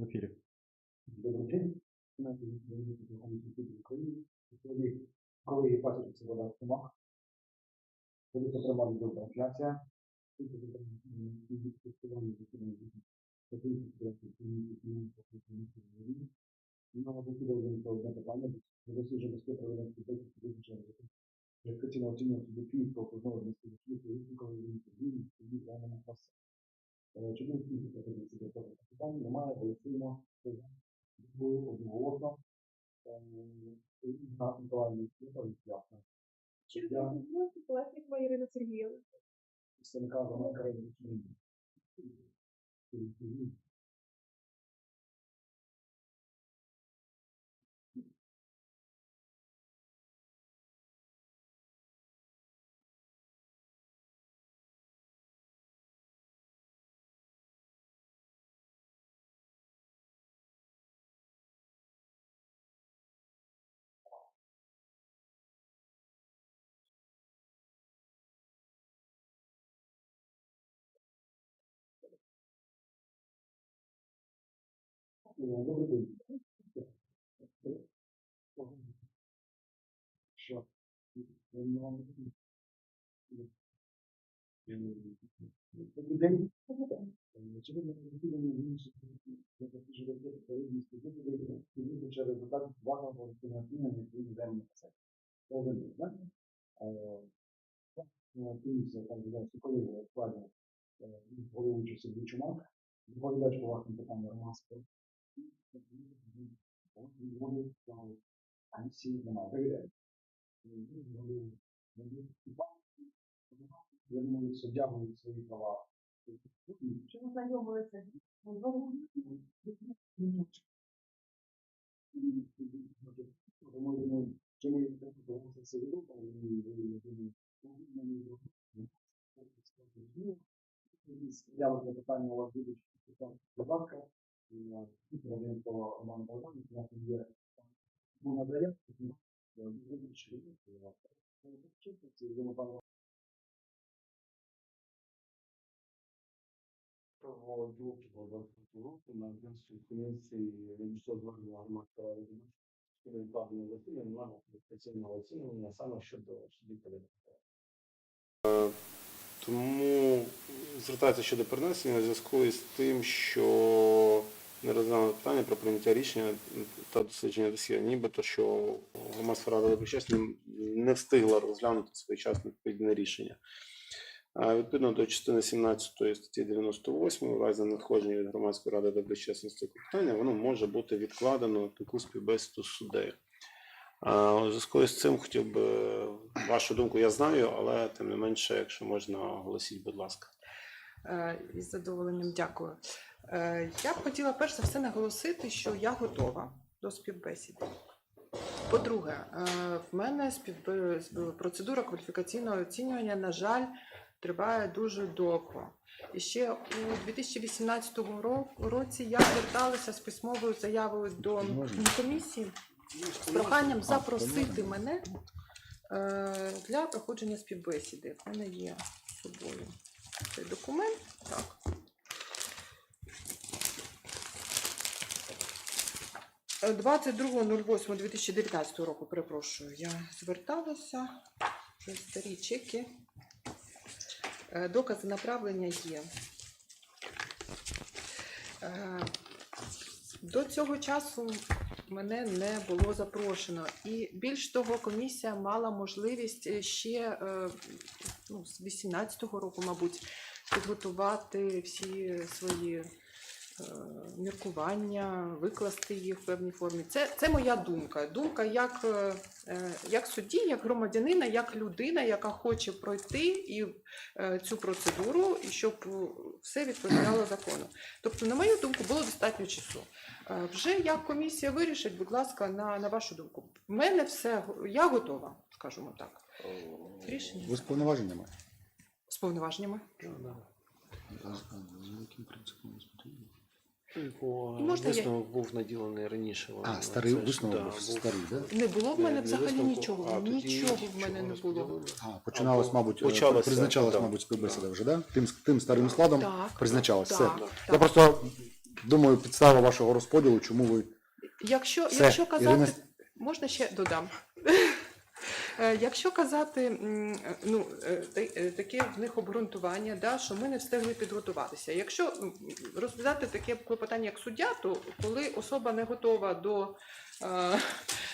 în fire. De ce? Până când am discutat cu căii, trebuie căii îi face să vă dați stomac, trebuie să întrebăm de după inflația, trebuie să întrebăm de după inflația, trebuie să întrebăm de după inflația, nu am avut de organizat o dată pe deci trebuie să jocăm spre problema cu toate cu toate ce am făcut. Iar câte mă țin, am făcut fiu, propus nouă, despre fiu, că eu încă o zi, că eu încă o zi, că eu încă o zi, ви всі потрібно себе цього питання? Немає, голосуємо. Одноголосно. Ігна Миколаївна, відповідь ясно. Чи знаєте Колеснікова Ірина Сергіївна? Представника громадського ринку. Добрий день. Що? Добрий день. Чи ви не розумієте, інші дослідження відповідності виявили через результат вагоного фінансування відповідно земельних посад. Це один день. Комісія там буде колеги складно головуючий Сергій Чумак, доповідач по вашим питанням громадського. Комісії немає. Перевіряємо. Я думаю, суддя буде свої права. Чи ви знайомилися? Тому, чому я так подобався цей я вам питання у вас будуть будь ласка, один по Роману Богдану, у нас є йдемо пане проводу року на комісії Венецька звернення громадського відповідального засідання на професійного оцінювання саме щодо судді Тому звертається щодо перенесення у зв'язку із тим, що не розглянуто питання про прийняття рішення та дослідження досьє, нібито що громадська рада доброчесна не встигла розглянути своєчасне відповідне рішення. Відповідно до частини 17 статті 98, у разі надходження від громадської ради доброчесності питання, воно може бути відкладено таку співбесіду з суддею. У зв'язку з цим хотів би вашу думку, я знаю, але тим не менше, якщо можна, оголосіть, будь ласка. Е, Із задоволенням дякую. Е, Я б хотіла перш за все наголосити, що я готова до співбесіди. По-друге, е, в мене співбе- процедура кваліфікаційного оцінювання, на жаль, триває дуже довго. І ще у 2018 році я зверталася з письмовою заявою до комісії з проханням запросити мене е, для проходження співбесіди. В мене є з собою цей документ. Так. 22.08.2019 року, перепрошую, я зверталася. Вже старі чеки. Е, Докази направлення є. Е, До цього часу мене не було запрошено. І більш того, комісія мала можливість ще е, ну, з 18-го року, мабуть, підготувати всі свої міркування, викласти їх в певній формі. Це, це моя думка. Думка як, е, е, як судді, як громадянина, як людина, яка хоче пройти і е, цю процедуру, і щоб е, все відповідало закону. Тобто, на мою думку, було достатньо часу. Е, Вже як комісія вирішить, будь ласка, на, на вашу думку. В мене все, я готова, скажімо так. Рішення Ви з повноваженнями? з повноваженнями. За яким принципом ви? Його Можна я- висновок був наділений раніше. А, вам, старий це ж, висновок да, був старий, так? Не було в мене не взагалі висновку, нічого. а, тоді нічого в мене не було. А, починалось, Або мабуть, е, почалося, призначалась, да. мабуть, співбесіда вже, да? Тим, тим старим складом Так, призначалось. так, Все. так, Я так. просто думаю, підстава вашого розподілу, чому ви Якщо, Все, якщо казати, Ірина- можна ще додам. Е, Якщо казати, е, ну, е, та- таке в них обґрунтування, да, що ми не встигли підготуватися. Якщо розглядати таке клопотання як суддя, то коли особа не готова до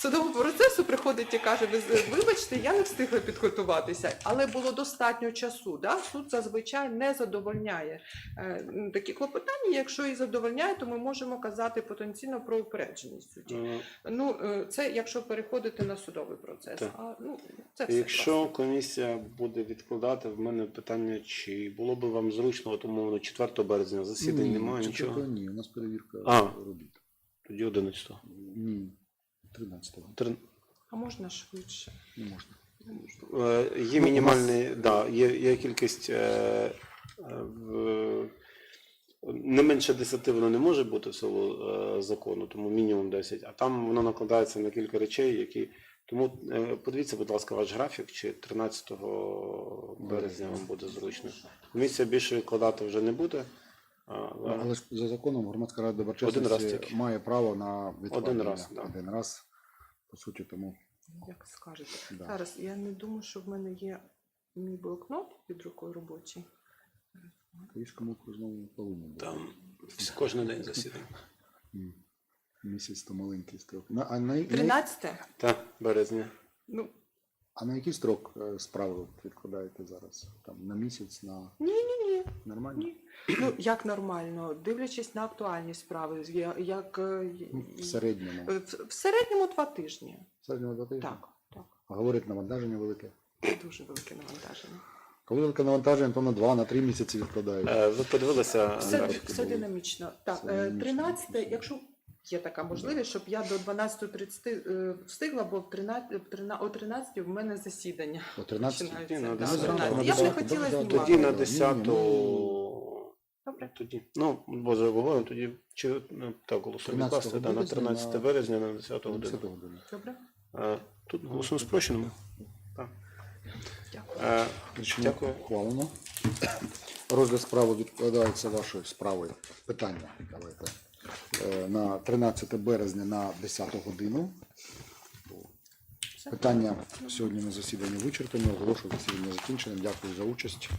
судового процесу, приходить і каже, «Ви вибачте, я не встигла підготуватися, але було достатньо часу. Да? Суд зазвичай не задовольняє е, такі клопотання. Якщо і задовольняє, то ми можемо казати потенційно про упередженість судді. Е, Ну, е, це якщо переходити на судовий процес. Так. А, ну, це все Якщо класно. комісія буде відкладати, в мене питання, чи було б вам зручно, от, умовно, 4 березня засідань Ні, немає нічого. Ні, у нас перевірка робіт. Тоді 11. Ні, 13-го. Тр- А можна швидше? Не можна. Е, Є мінімальний, да, є, є кількість. Е, е, в, не менше 10 воно не може бути в силу е, закону, тому мінімум 10, а там воно накладається на кілька речей, які. Тому е, подивіться, будь ласка, ваш графік, чи 13 березня вам буде зручно. Комісія більше відкладати вже не буде. А, да. Але ж за законом громадська рада доброчесності має право на відкладення. Один раз, да. Один раз. По суті, тому Як скажете. да. Зараз я не думаю, що в мене є мій блокнот під рукою робочий. Київському окрузному повинні бути. Там кожен день засідання. Місяць то маленький строк. На, а, на, 13? Так, березня. Ну, а на який строк е, справи от відкладаєте зараз? Там на місяць, на ні, ні, ні. нормально? Ні. Ну, як нормально, дивлячись на актуальні справи, я- як е, Ну, В середньому. в, в середньому два тижні. В середньому два тижні? Так, так. А говорить навантаження велике. Дуже велике навантаження. Коли велике навантаження, то на два, на три місяці відкладають. Е, Ви подивилися Все, все динамічно. Так, Все е, динамічно. 13, якщо є така можливість, щоб я до 12.30 е, встигла, бо в 13, о 13 в мене засідання О 13 починається. Да, о 13. Я б не хотіла знімати. Тоді на Ні, ні, 10 ну, Добре. тоді. Ну, боже, обговоримо, тоді чи ну, так голосуємо відкласти, да, на 13 березня на 10 годину. 10. Добре? Тут голосуємо спрощеному. Дякую. Е, Дякую. ухвалено. Розгляд справи відкладається вашою справою. Питання давайте. Е, На 13 березня на 10 годину. Питання сьогодні на засіданні вичерпані. Оголошую засідання закінченим. Дякую за участь.